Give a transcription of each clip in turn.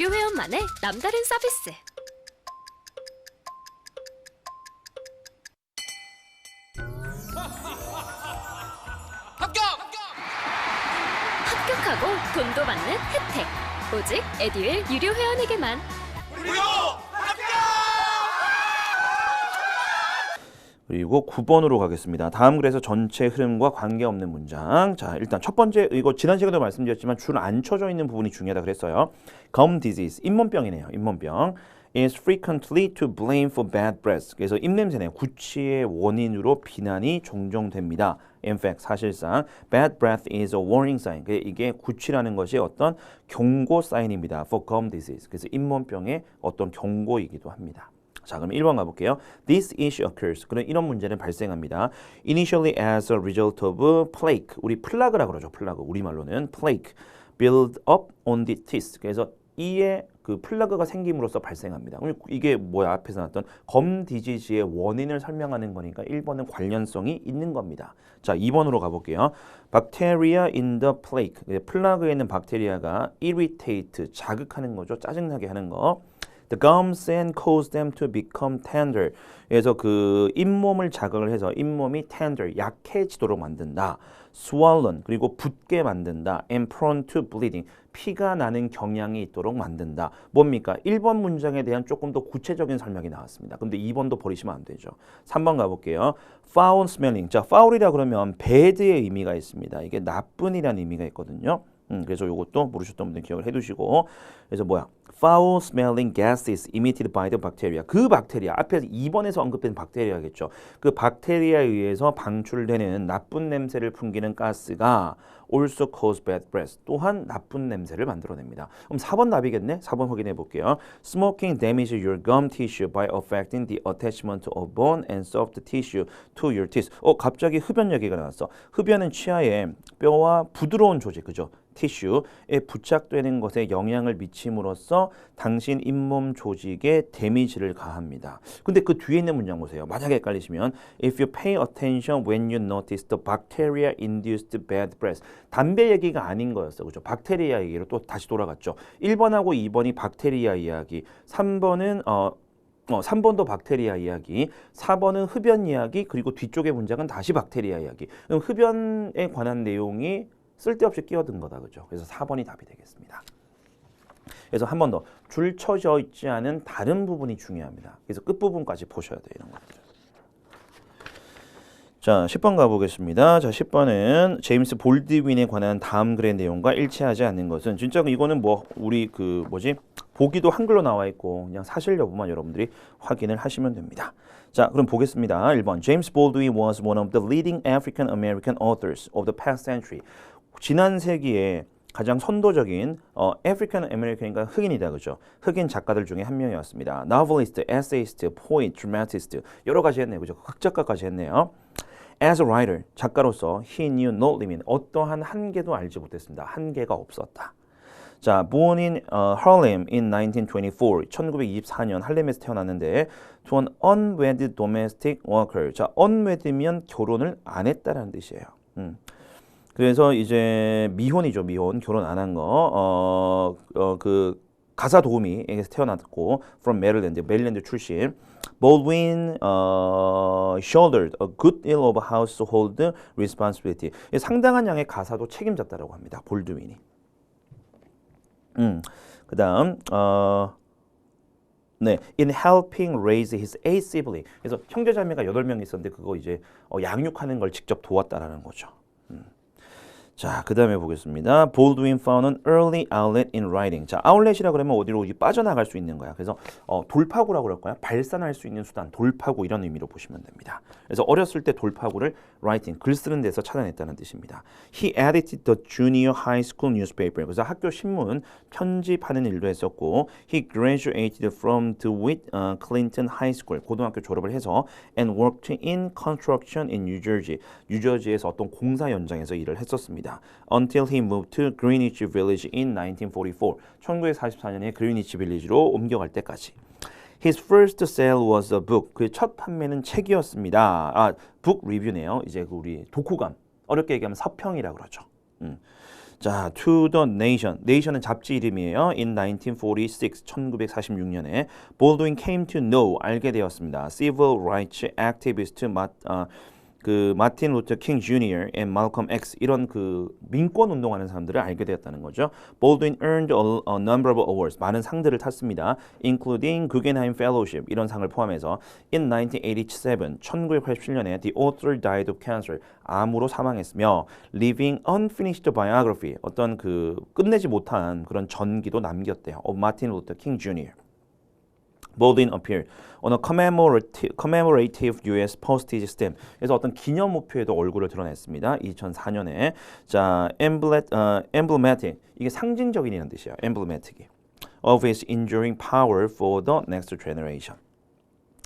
유료 회원만의 남다른 서비스. 합격하고 돈도 받는 혜택. 오직 에듀윌 유료 회원에게만. 그리고 9번으로 가겠습니다. 다음 글에서 전체 흐름과 관계없는 문장. 자, 일단 첫 번째 이거 지난 시간에도 말씀드렸지만 줄 안 쳐져 있는 부분이 중요하다 그랬어요. gum disease 잇몸병이네요. 잇몸병. is frequently to blame for bad breath. 그래서 입냄새네 구취의 원인으로 비난이 종종 됩니다. In fact, 사실상 bad breath is a warning sign. 그 이게 구취라는 것이 어떤 경고 사인입니다. For gum disease. 그래서 잇몸병의 어떤 경고이기도 합니다. 자, 그럼 1번 가볼게요. This issue occurs. 그럼 이런 문제는 발생합니다. Initially as a result of plaque. 우리 플라그라 그러죠. 플라그. 우리말로는 plaque. build up on the teeth. 그래서 이에 그 플라그가 생김으로써 발생합니다. 이게 뭐야? 앞에서 나왔던 검 디지즈의 원인을 설명하는 거니까 1번은 관련성이 있는 겁니다. 자, 2번으로 가볼게요. Bacteria in the plaque. 플라그에 있는 박테리아가 irritate, 자극하는 거죠. 짜증나게 하는 거. The gums and cause them to become tender. 그래서 그 잇몸을 자극을 해서 잇몸이 tender, 약해지도록 만든다. swollen, 그리고 붓게 만든다. and prone to bleeding. 피가 나는 경향이 있도록 만든다. 뭡니까? 1번 문장에 대한 조금 더 구체적인 설명이 나왔습니다. 근데 2번도 버리시면 안 되죠. 3번 가볼게요. foul smelling. 자, foul이라 그러면 bad의 의미가 있습니다. 이게 나쁜이라는 의미가 있거든요. 음, 그래서 이것도 모르셨던 분들 기억을 해두시고 그래서 뭐야 foul smelling gases emitted by the bacteria 그 박테리아 앞에서 2번에서 언급된 박테리아겠죠 그 박테리아에 의해서 방출되는 나쁜 냄새를 풍기는 가스가 also cause bad breath 또한 나쁜 냄새를 만들어냅니다 그럼 4번 답이겠네 4번 확인해 볼게요 smoking damages your gum tissue by affecting the attachment of bone and soft tissue to your teeth 어 갑자기 흡연 얘기가 나왔어 흡연은 치아에 뼈와 부드러운 조직 그죠 티슈에 부착되는 것에 영향을 미침으로써 당신 잇몸 조직에 데미지를 가합니다. 근데 그 뒤에 있는 문장 보세요. 만약에 헷갈리시면 If you pay attention when you notice the bacteria induced bad breath 담배 얘기가 아닌 거였어. 그죠? 박테리아 얘기로 또 다시 돌아갔죠. 1번하고 2번이 박테리아 이야기, 3번은 어 어, 3번도 박테리아 이야기, 4번은 흡연 이야기, 그리고 뒤쪽의 문장은 다시 박테리아 이야기. 흡연에 관한 내용이 쓸데없이 끼어든 거다. 그죠? 그래서 4번이 답이 되겠습니다. 그래서 한 번 더 줄 쳐져 있지 않은 다른 부분이 중요합니다. 그래서 끝부분까지 보셔야 돼요. 이런 것들. 자, 10번 가보겠습니다. 자, 10번은 제임스 볼드윈에 관한 다음 글의 내용과 일치하지 않는 것은 진짜 이거는 뭐 우리 그 뭐지 보기도 한글로 나와 있고 그냥 사실 여부만 여러분들이 확인을 하시면 됩니다. 자, 그럼 보겠습니다. 1번 James Baldwin was one of the leading African American authors of the past century. 지난 세기에 가장 선도적인 어, African American이니까 흑인이다 그죠? 흑인 작가들 중에 한 명이었습니다. novelist, essayist, poet, dramatist 여러 가지 했네요 그죠? 흑작가까지 했네요. As a writer, 작가로서 he knew no limit, 어떠한 한계도 알지 못했습니다. 한계가 없었다. 자, born in uh, Harlem in 1924, 1924년 할렘에서 태어났는데 to an unwed domestic worker. 자, unwed면 결혼을 안 했다라는 뜻이에요. 음. 그래서 이제 미혼이죠, 미혼. 결혼 안 한 거. 어, 어, 그 가사 도우미에게서 태어났고 from Maryland, 메릴랜드 출신. Baldwin uh, shouldered a good deal of household responsibility. 상당한 양의 가사도 책임졌다라고 합니다. 볼드윈이. 음, 그다음 어, 네, in helping raise his eight sibling. 그래서 형제자매가 여덟 명 있었는데 그거 이제 어, 양육하는 걸 직접 도왔다라는 거죠. 음. 자, 그 다음에 보겠습니다. Baldwin found an early outlet in writing. 자, 아울렛이라 그러면 어디로 빠져나갈 수 있는 거야. 그래서 어, 돌파구라고 그럴까요? 발산할 수 있는 수단, 돌파구 이런 의미로 보시면 됩니다. 그래서 어렸을 때 돌파구를 writing, 글 쓰는 데서 찾아냈다는 뜻입니다. He edited the junior high school newspaper. 그래서 학교 신문 편집하는 일도 했었고, he graduated from DeWitt uh, Clinton High School. 고등학교 졸업을 해서 and worked in construction in New Jersey. 뉴저지에서 어떤 공사 현장에서 일을 했었습니다. Until he moved to Greenwich Village in 1944. 1944년에 그리니치 빌리지로 옮겨갈 때까지. His first sale was a book. 그의 첫 판매는 책이었습니다. 아, 북 리뷰네요. 이제 그 우리 독후감. 어렵게 얘기하면 서평이라 그러죠. 음. 자, to the nation. nation은 잡지 이름이에요. in 1946, 1946년에 Baldwin came to know 알게 되었습니다. civil rights activist 마, 아, 그 마틴 루터 킹 주니어 and 말콤 X 이런 그 민권 운동하는 사람들을 알게 되었다는 거죠. Baldwin earned a number of awards 많은 상들을 탔습니다. including Guggenheim Fellowship 이런 상을 포함해서 in 1987 1987년에 the author died of cancer 암으로 사망했으며 leaving unfinished biography 어떤 그 끝내지 못한 그런 전기도 남겼대요. of Martin Luther King Jr. Baldwin appeared on a commemorative, commemorative U.S. postage stamp. 그래서 어떤 기념 우표에도 얼굴을 드러냈습니다. 2004년에 자 emblem, 어, emblematic 이게 상징적인이라는 뜻이에요. emblematic of his enduring power for the next generation.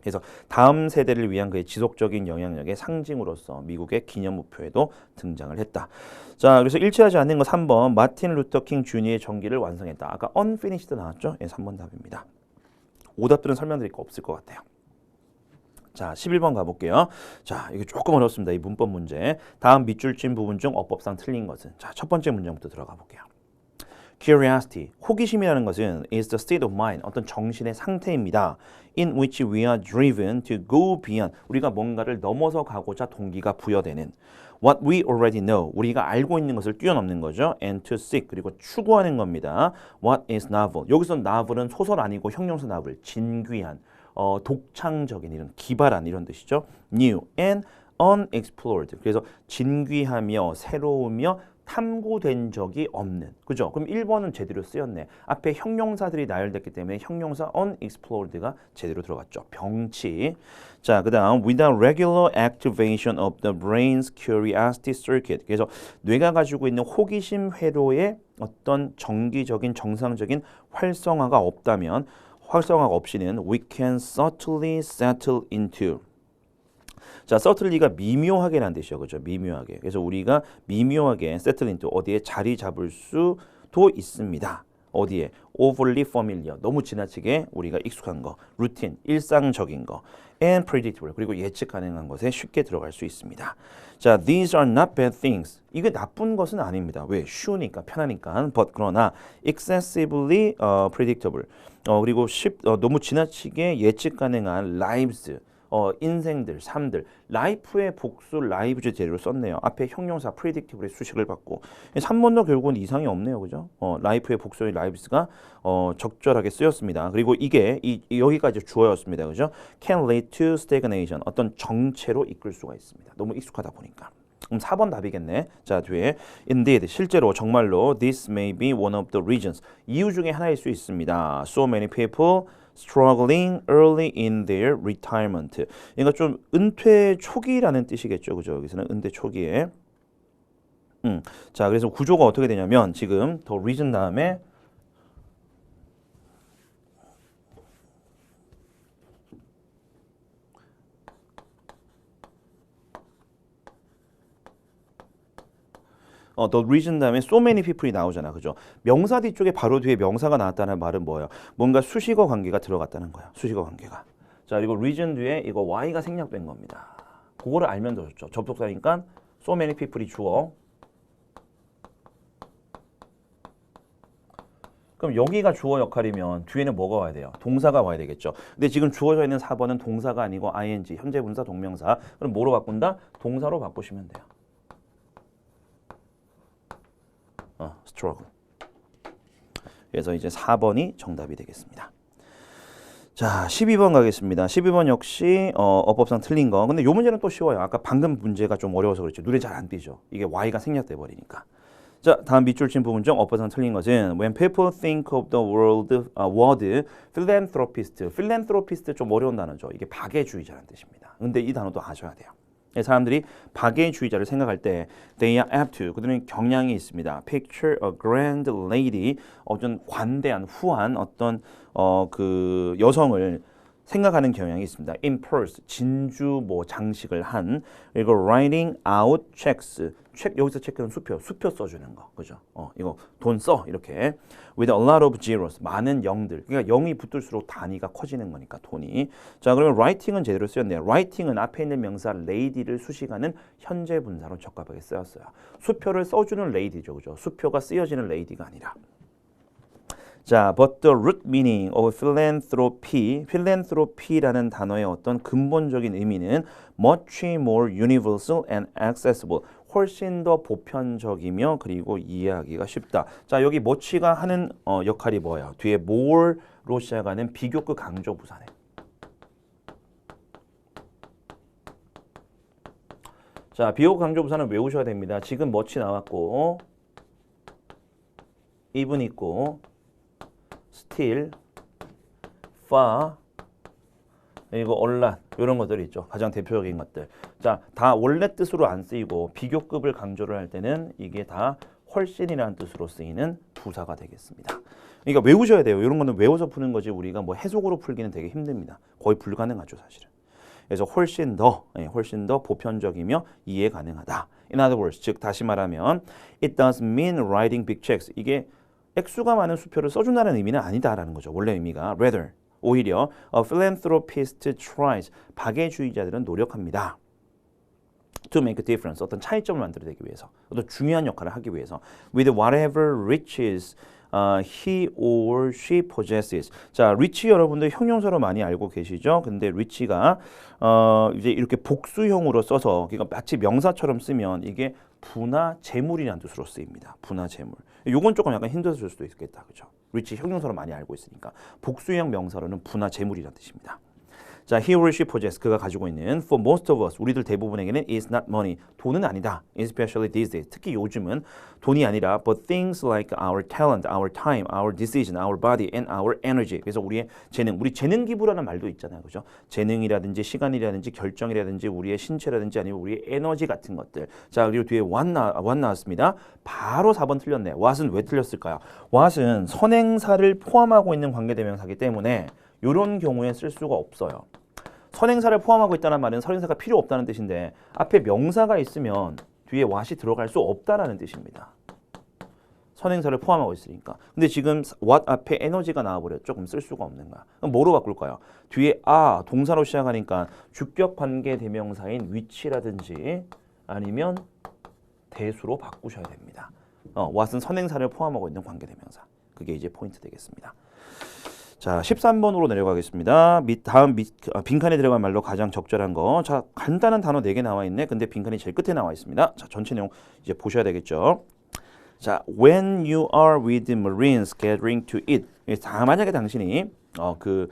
그래서 다음 세대를 위한 그의 지속적인 영향력의 상징으로서 미국의 기념 우표에도 등장을 했다. 자, 그래서 일치하지 않는 거 3번 마틴 루터 킹 주니의 전기를 완성했다. 아까 unfinished 나왔죠? 예, 3번 답입니다. 오답들은 설명드릴 거 없을 것 같아요. 자, 11번 가볼게요. 자, 이게 조금 어렵습니다. 이 문법 문제. 다음 밑줄 친 부분 중 어법상 틀린 것은? 자, 첫 번째 문장부터 들어가 볼게요. Curiosity, 호기심이라는 것은 is the state of mind, 어떤 정신의 상태입니다. In which we are driven to go beyond, 우리가 뭔가를 넘어서 가고자 동기가 부여되는 what we already know, 우리가 알고 있는 것을 뛰어넘는 거죠. And to seek, 그리고 추구하는 겁니다. What is novel? 여기서 novel은 소설 아니고 형용사 novel, 진귀한, 어, 독창적인 이런 기발한 이런 뜻이죠. New and unexplored. 그래서 진귀하며 새로우며 탐구된 적이 없는. 그죠? 그럼 1번은 제대로 쓰였네. 앞에 형용사들이 나열됐기 때문에 형용사 unexplored가 제대로 들어갔죠. 병치. 자, 그 다음 without regular activation of the brain's curiosity circuit. 그래서 뇌가 가지고 있는 호기심 회로의 어떤 정기적인 정상적인 활성화가 없다면 활성화가 없이는 we can subtly settle into 자, subtly가 미묘하게란 뜻이죠. 그죠? 미묘하게. 그래서 우리가 미묘하게 into 어디에 자리 잡을 수도 있습니다. 어디에? overly familiar. 너무 지나치게 우리가 익숙한 거. routine. 일상적인 거. and predictable. 그리고 예측 가능한 것에 쉽게 들어갈 수 있습니다. 자, these are not bad things. 이게 나쁜 것은 아닙니다. 왜? 쉬우니까, 편하니까. but 그러나 excessively uh, predictable. 어, 그리고 쉽, 어, 너무 지나치게 예측 가능한 lives. 어, 인생들, 삶들, 라이프의 복수 라이브즈 재료로 썼네요. 앞에 형용사 predictable의 수식을 받고 3번도 결국은 이상이 없네요. 그죠? 어, 라이프의 복수의 라이브스가 어, 적절하게 쓰였습니다. 그리고 이게 이, 이 여기까지 주어였습니다. 그죠? can lead to stagnation. 어떤 정체로 이끌 수가 있습니다. 너무 익숙하다 보니까. 그럼 4번 답이겠네. 자, 뒤에 indeed 실제로 정말로 this may be one of the reasons. 이유 중에 하나일 수 있습니다. So many people struggling early in their retirement. 그러니까 좀 은퇴 초기라는 뜻이겠죠. 그죠? 여기서는 은퇴 초기에. 음. 자, 그래서 구조가 어떻게 되냐면 지금 더 reason 다음에 어, the reason 다음에 so many people이 나오잖아. 그죠? 명사 뒤쪽에 바로 뒤에 명사가 나왔다는 말은 뭐예요? 뭔가 수식어 관계가 들어갔다는 거야. 수식어 관계가. 자, 그리고 reason 뒤에 이거 y가 생략된 겁니다. 그거를 알면 더 좋죠. 접속사니까 so many people이 주어. 그럼 여기가 주어 역할이면 뒤에는 뭐가 와야 돼요? 동사가 와야 되겠죠. 근데 지금 주어져 있는 4번은 동사가 아니고 ing, 현재 분사, 동명사. 그럼 뭐로 바꾼다? 동사로 바꾸시면 돼요. 어, struggle. 그래서 이제 4번이 정답이 되겠습니다. 자, 12번 가겠습니다. 12번 역시 어, 어법상 틀린 거. 근데 요 문제는 또 쉬워요. 아까 방금 문제가 좀 어려워서 그렇죠. 눈에 잘 안 띄죠. 이게 y가 생략돼 버리니까. 자, 다음 밑줄 친 부분 중 어법상 틀린 것은 when people think of the world uh, word philanthropist. philanthropist 좀 어려운 단어죠. 이게 박애주의자라는 뜻입니다. 근데 이 단어도 아셔야 돼요. 예, 사람들이 박애주의자를 생각할 때 they apt to 그들은 경향이 있습니다. picture a grand lady 어떤 관대한 후한 어떤 어 그 여성을 생각하는 경향이 있습니다. impulse 진주 뭐 장식을 한 그리고 writing out checks 책 여기서 체크는 수표 수표 써주는 거 그죠? 어 이거 돈 써 이렇게 with a lot of zeros 많은 영들 그러니까 영이 붙을수록 단위가 커지는 거니까 돈이 자 그러면 writing은 제대로 쓰였네요. writing은 앞에 있는 명사 lady를 수식하는 현재 분사로 적합하게 쓰였어요. 수표를 써주는 lady죠 그죠? 수표가 쓰여지는 lady가 아니라 자, but the root meaning of philanthropy, philanthropy라는 단어의 어떤 근본적인 의미는 much more universal and accessible. 훨씬 더 보편적이며 그리고 이해하기가 쉽다. 자, 여기 much가 하는 어, 역할이 뭐예요? 뒤에 more로 시작하는 비교급 강조 부사네. 자, 비교급 강조 부사는 외우셔야 됩니다. 지금 much 나왔고 even 있고 still, far, 그리고 얼란 이런 것들이 있죠. 가장 대표적인 것들. 자, 다 원래 뜻으로 안 쓰이고 비교급을 강조를 할 때는 이게 다 훨씬이라는 뜻으로 쓰이는 부사가 되겠습니다. 그러니까 외우셔야 돼요. 이런 거는 외워서 푸는 거지 우리가 뭐 해석으로 풀기는 되게 힘듭니다. 거의 불가능하죠, 사실은. 그래서 훨씬 더, 예, 훨씬 더 보편적이며 이해 가능하다. In other words, 즉 다시 말하면 it doesn't mean writing big checks. 이게 액수가 많은 수표를 써준다는 의미는 아니다라는 거죠. 원래 의미가 rather 오히려 a philanthropist tries 박애주의자들은 노력합니다. to make a difference 어떤 차이점을 만들어내기 위해서 어떤 중요한 역할을 하기 위해서 with whatever riches 어, he or she possesses. 자, rich 여러분들 형용사로 많이 알고 계시죠? 근데 rich가 어, 이제 이렇게 복수형으로 써서 그러니까 마치 명사처럼 쓰면 이게 부나 재물이라는 뜻으로 쓰입니다. 부나 재물. 요건 조금 약간 힘들어질 수도 있겠다. 그죠? rich 형용사로 많이 알고 있으니까 복수형 명사로는 부나 재물이라는 뜻입니다. 자, he or she possess 그가 가지고 있는 for most of us 우리들 대부분에게는 is not money 돈은 아니다. especially these days 특히 요즘은 돈이 아니라 but things like our talent, our time, our decision, our body and our energy. 그래서 우리의 재능, 우리 재능 기부라는 말도 있잖아요. 그죠? 재능이라든지 시간이라든지 결정이라든지 우리의 신체라든지 아니면 우리의 에너지 같은 것들. 자, 그리고 뒤에 what, 나, what 나왔습니다. 바로 4번 틀렸네. what은 왜 틀렸을까요? what은 선행사를 포함하고 있는 관계대명사기 때문에 이런 경우에 쓸 수가 없어요. 선행사를 포함하고 있다는 말은 선행사가 필요 없다는 뜻인데 앞에 명사가 있으면 뒤에 what이 들어갈 수 없다라는 뜻입니다. 선행사를 포함하고 있으니까. 근데 지금 what 앞에 에너지가 나와버려 조금 쓸 수가 없는 거야. 그럼 뭐로 바꿀까요? 뒤에 아 동사로 시작하니까 주격 관계 대명사인 위치라든지 아니면 대수로 바꾸셔야 됩니다. 어, what은 선행사를 포함하고 있는 관계 대명사. 그게 이제 포인트 되겠습니다. 자, 13번으로 내려가겠습니다. 밑, 다음 밑, 아, 빈칸에 들어간 말로 가장 적절한 거. 자, 간단한 단어 4개 나와 있네. 근데 빈칸이 제일 끝에 나와 있습니다. 자, 전체 내용 이제 보셔야 되겠죠. 자, when you are with Marines gathering to eat. 다 만약에 당신이 어, 그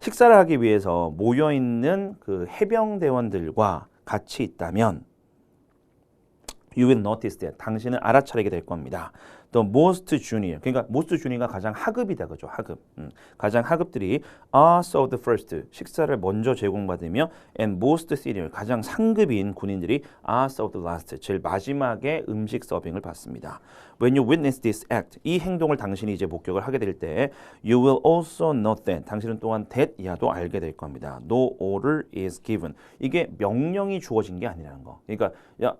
식사를 하기 위해서 모여 있는 그 해병 대원들과 같이 있다면 you will notice that 당신은 알아차리게 될 겁니다. The most junior 그러니까 most junior가 가장 하급이다 그죠 하급 음. 가장 하급들이 are served first 식사를 먼저 제공받으며 and most senior 가장 상급인 군인들이 are served last 제일 마지막에 음식 서빙을 받습니다. When you witness this act 이 행동을 당신이 이제 목격을 하게 될 때 you will also note that 당신은 또한 that 야도 알게 될 겁니다. No order is given 이게 명령이 주어진 게 아니라는 거. 그러니까 야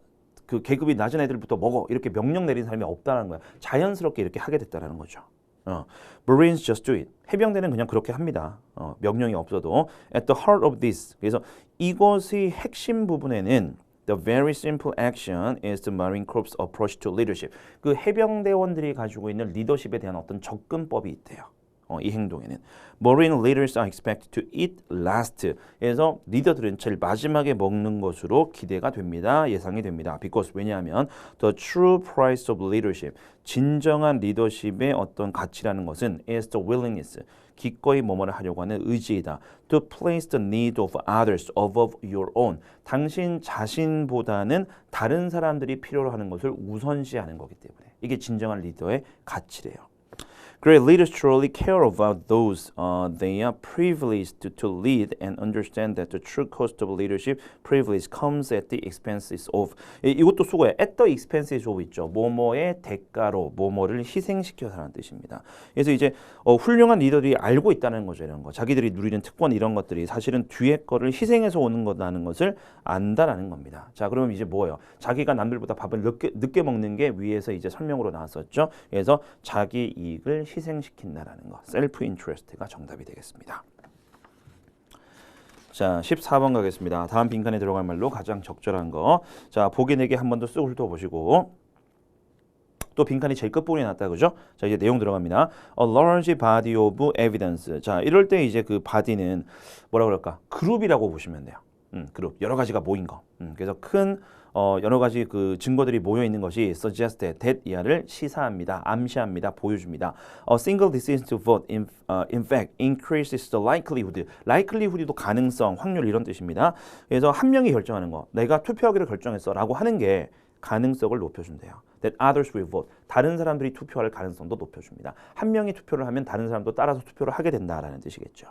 그 계급이 낮은 애들부터 먹어 이렇게 명령 내린 사람이 없다는 거야. 자연스럽게 이렇게 하게 됐다라는 거죠. 어, Marines just do it. 해병대는 그냥 그렇게 합니다. 어, 명령이 없어도 at the heart of this. 그래서 이것의 핵심 부분에는 The very simple action is the Marine Corps approach to leadership. 그 해병대원들이 가지고 있는 리더십에 대한 어떤 접근법이 있대요. 어, 이 행동에는 Marine leaders are expected to eat last. 그래서 리더들은 제일 마지막에 먹는 것으로 기대가 됩니다. 예상이 됩니다. Because 왜냐하면 the true price of leadership 진정한 리더십의 어떤 가치라는 것은 is the willingness 기꺼이 뭐뭐를 하려고 하는 의지이다. To place the need of others above your own. 당신 자신보다는 다른 사람들이 필요로 하는 것을 우선시하는 거기 때문에 이게 진정한 리더의 가치래요. Great leaders truly care about those uh, they are privileged to, to lead and understand that the true cost of leadership privilege comes at the expenses of 이, 이것도 수고해 at the expenses of 있죠 뭐뭐의 대가로 뭐뭐를 희생시켜서라는 뜻입니다. 그래서 이제 어, 훌륭한 리더들이 알고 있다는 거죠 이런 거 자기들이 누리는 특권 이런 것들이 사실은 뒤에 거를 희생해서 오는 거다는 것을 안다라는 겁니다. 자 그러면 이제 뭐예요? 자기가 남들보다 밥을 늦게, 늦게 먹는 게 위에서 이제 설명으로 나왔었죠. 그래서 자기 이익을 희생시킨다라는 거 셀프 인트레스트가 정답이 되겠습니다. 자, 14번 가겠습니다. 다음 빈칸에 들어갈 말로 가장 적절한 거. 자, 보기 내게 한번 더 쓱 훑어보시고 또 빈칸이 제일 끝부분에 났다 그죠? 자 이제 내용 들어갑니다. A large body of evidence. 자 이럴 때 이제 그 body는 뭐라 그럴까? 그룹이라고 보시면 돼요. 음, 그룹 여러 가지가 모인 거. 음, 그래서 큰 어, 여러 가지 그 증거들이 모여 있는 것이 suggested, that 이하를 시사합니다, 암시합니다, 보여줍니다. A single decision to vote in, uh, in fact increases the likelihood. likelihood도 가능성, 확률 이런 뜻입니다. 그래서 한 명이 결정하는 거, 내가 투표하기로 결정했어라고 하는 게 가능성을 높여준대요. That others will vote. 다른 사람들이 투표할 가능성도 높여줍니다. 한 명이 투표를 하면 다른 사람도 따라서 투표를 하게 된다라는 뜻이겠죠.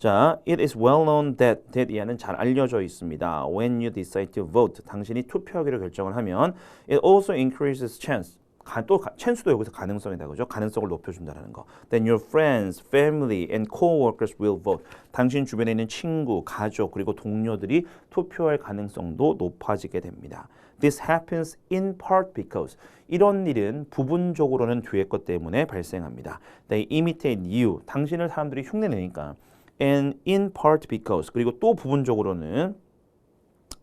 자, it is well known that that 이하는 잘 알려져 있습니다. When you decide to vote, 당신이 투표하기로 결정을 하면 it also increases chance. 가, 또 가, 찬스도 여기서 가능성이다 그죠? 가능성을 높여준다는 거. Then your friends, family, and co-workers will vote. 당신 주변에 있는 친구, 가족 그리고 동료들이 투표할 가능성도 높아지게 됩니다. This happens in part because 이런 일은 부분적으로는 뒤에 것 때문에 발생합니다. They imitate you. 당신을 사람들이 흉내내니까. And in part because 그리고 또 부분적으로는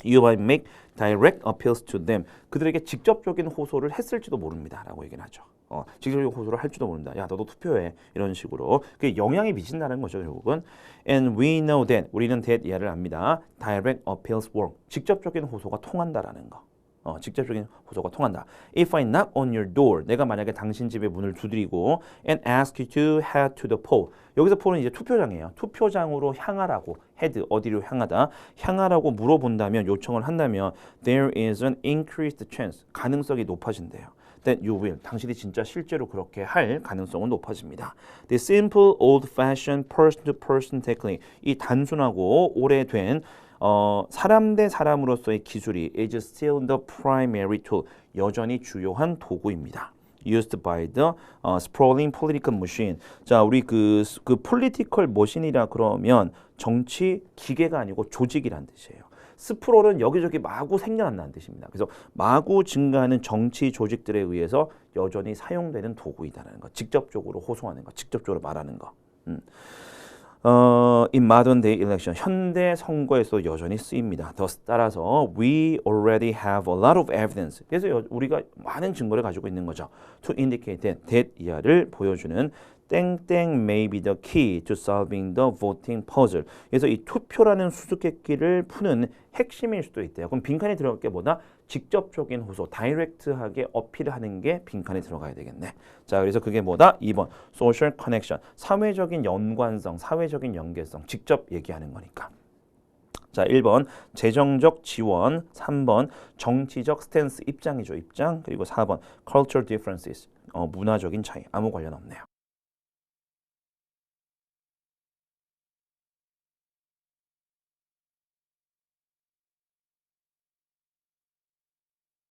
you might make direct appeals to them. 그들에게 직접적인 호소를 했을지도 모릅니다라고 얘기를 하죠. 어, 직접적인 호소를 할지도 모른다. 야, 너도 투표해. 이런 식으로. 그게 영향이 미친다는 거죠, 결국은. And we know that. 우리는 that 이해를 합니다. Direct appeals work. 직접적인 호소가 통한다라는 거. 어, 직접적인 호소가 통한다. If I knock on your door, 내가 만약에 당신 집에 문을 두드리고 and ask you to head to the poll. 여기서 poll은 이제 투표장이에요. 투표장으로 향하라고 head 어디로 향하다 향하라고 물어본다면 요청을 한다면 there is an increased chance 가능성이 높아진대요. that you will 당신이 진짜 실제로 그렇게 할 가능성은 높아집니다. The simple old-fashioned person-to-person technique 이 단순하고 오래된 어, 사람 대 사람으로서의 기술이 is still the primary tool 여전히 주요한 도구입니다. used by the uh, sprawling political machine. 자, 우리 그, 그 political machine이라 그러면 정치 기계가 아니고 조직이란 뜻이에요. 스프롤은 여기저기 마구 생겨난다는 뜻입니다. 그래서 마구 증가하는 정치 조직들에 의해서 여전히 사용되는 도구이다라는 거. 직접적으로 호소하는 거, 직접적으로 말하는 거. 음. 어, in modern day election 현대 선거에서 여전히 쓰입니다. thus 따라서 we already have a lot of evidence. 그래서 여, 우리가 많은 증거를 가지고 있는 거죠. to indicate that that 이하를 보여주는 땡땡 may be the key to solving the voting puzzle. 그래서 이 투표라는 수수께끼를 푸는 핵심일 수도 있대요. 그럼 빈칸에 들어갈 게 뭐다? 직접적인 호소, 다이렉트하게 어필하는 게 빈칸에 들어가야 되겠네. 자, 그래서 그게 뭐다? 2번 social connection, 사회적인 연관성, 사회적인 연계성, 직접 얘기하는 거니까. 자, 1번 재정적 지원, 3번 정치적 스탠스 입장이죠, 입장. 그리고 4번 cultural differences, 어, 문화적인 차이. 아무 관련 없네요.